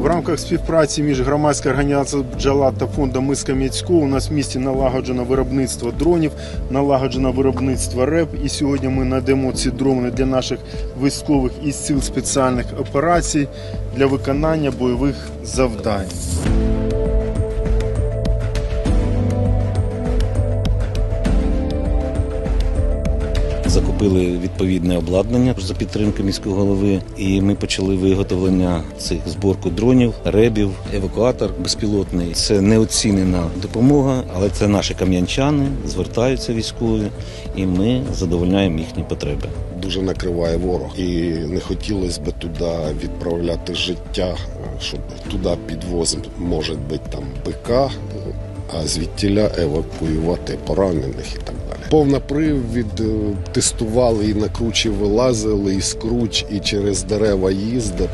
В рамках співпраці між громадською організацією бджола та фондом «Миска Міцько» у нас в місті налагоджено виробництво дронів, налагоджено виробництво РЕП. І сьогодні ми надаємо ці дрони для наших військових із сил спеціальних операцій для виконання бойових завдань. Закупили відповідне обладнання за підтримки міського голови, і ми почали виготовлення цих зборку дронів, ребів, евакуатор безпілотний. Це неоцінена допомога, але це наші кам'янчани звертаються військові, і ми задовольняємо їхні потреби. дуже накриває ворог. І не хотілося б туди відправляти життя, щоб туди підвозимо, може бути там бика, а звідтіля евакуювати поранених і так далі. Повна привід е, тестували і на кручі вилазили, і скруч, круч, і через дерева їздили.